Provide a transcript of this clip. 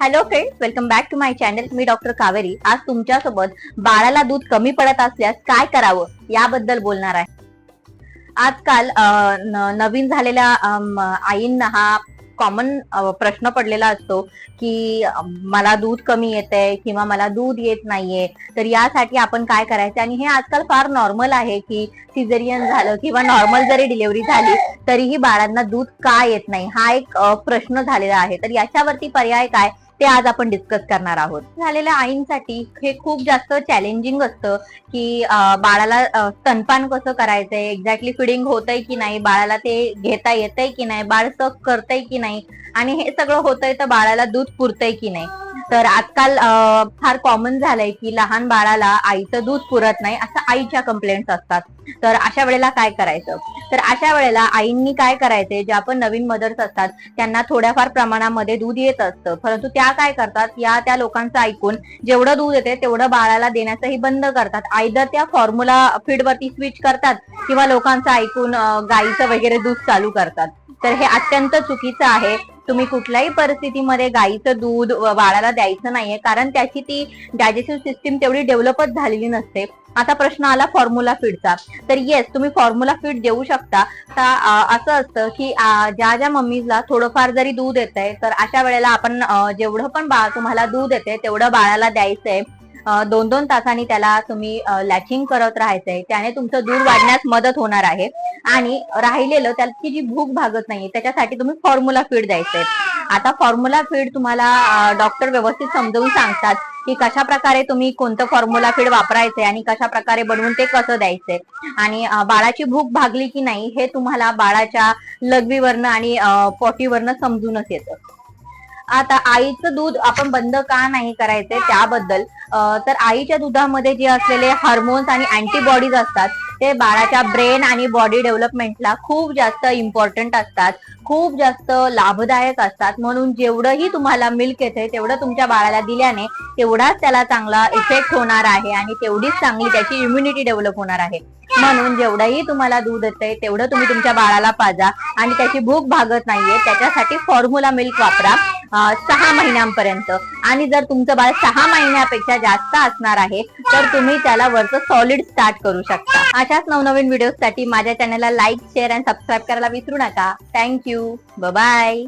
Hello friends welcome back to my channel me doctor Kaveri. आज तुमच्यासोबत बाळाला दूध कमी पडत असल्यास काय करावं याबद्दल बोलणार आहे. आजकाल नवीन झालेल्या आईंना हा कॉमन प्रश्न पडलेला असतो की मला दूध कमी येतंय किंवा मला दूध येत नाहीये तर यासाठी आपण काय करायचं? आणि हे आजकाल फार नॉर्मल आहे की सिझेरियन झालं किंवा नॉर्मल जरी डिलिव्हरी झाली तरीही बाळांना दूध का येत नाही? हा एक प्रश्न झालेला आहे. तर याच्यावरती पर्याय काय? ते आज आपण डिस्कस करणार आहोत. झालेल्या आईंसाठी हे खूप जास्त चॅलेंजिंग असतं की बाळाला स्तनपान कसं करायचंय एक्झॅक्टली फिडिंग होतंय की नाही बाळाला ते घेता येतंय की नाही बाळ सक करतंय की नाही आणि हे सगळं होतंय तर बाळाला दूध पुरतंय की नाही. तर आजकाल फार कॉमन झालंय की लहान बाळाला आईचं दूध पुरत नाही असं आईच्या कंप्लेंट्स असतात. तर अशा वेळेला काय करायचं? तर अशा वेळेला आईंनी काय करायचे? ज्या पण नवीन मदर्स असतात त्यांना थोड्याफार प्रमाणामध्ये दूध येत असतं. परंतु त्या काय करतात? या त्या लोकांचं ऐकून जेवढं दूध येते तेवढं बाळाला देण्याचंही बंद करतात. आयदर त्या फॉर्म्युला फीडवरती स्विच करतात किंवा लोकांचं ऐकून गाईचं वगैरे दूध चालू करतात. तर हे अत्यंत चुकीचं आहे. तुम्ही कुठल्याही परिस्थितीमध्ये गाईचं दूध बाळाला द्यायचं नाहीये. कारण त्याची ती डायजेस्टिव्ह सिस्टीम तेवढी डेव्हलपच झालेली नसते. आता प्रश्न आला फॉर्म्युला फीडचा तर येस तुम्ही फॉर्म्युला फीड देऊ शकता. तर असं असतं की ज्या ज्या मम्मीजला थोडंफार जरी दूध येतंय तर अशा वेळेला आपण जेवढं पण बाळ तुम्हाला दूध येते तेवढं बाळाला द्यायचंय. दोन दोन तासांनी त्याला तुम्ही लॅचिंग करत राहायचंय. त्याने तुमचं दूध वाढण्यास मदत होणार आहे. आणि राहिलेलं त्याची जी भूक भागत नाही त्याच्यासाठी तुम्ही फॉर्म्युला फीड द्यायचंय. आता फॉर्म्युला फीड तुम्हाला डॉक्टर व्यवस्थित समजवून सांगतात. की कशा प्रकारे तुम्ही कोणतं फॉर्म्युला फीड वापरायचंय आणि कशा प्रकारे बनवून ते कसं द्यायचंय आणि बाळाची भूक भागली की नाही हे तुम्हाला बाळाच्या लघवीवरनं आणि पोटीवरनं समजूनच येतं. आता आईचं दूध आपण बंद का नाही करायचंय त्याबद्दल तर आईच्या दुधामध्ये जे असलेले हार्मोन्स आणि अँटीबॉडीज असतात ते बाळाच्या ब्रेन आणि बॉडी डेव्हलपमेंटला खूप जास्त इम्पॉर्टंट असतात. खूप जास्त लाभदायक असतात. म्हणून जेवढंही तुम्हाला मिल्क येते तेवढं तुमच्या बाळाला दिल्याने तेवढाच त्याला चांगला इफेक्ट होणार आहे आणि तेवढीच चांगली त्याची इम्युनिटी डेव्हलप होणार आहे. म्हणून जेवढंही तुम्हाला दूध येतंय तेवढं तुम्ही तुमच्या बाळाला पाजा आणि त्याची भूक भागत नाहीये त्याच्यासाठी फॉर्म्युला मिल्क वापरा. सहा महिन्यांपर्यंत. आणि जर तुमचं बाळ सहा महिन्यापेक्षा जास्त असणार आहे तर तुम्ही त्याला वरचं सॉलिड स्टार्ट करू शकता. अशाच नवनवीन व्हिडिओसाठी माझ्या चॅनलला लाईक शेअर आणि सबस्क्राईब करायला विसरू नका. Thank you bye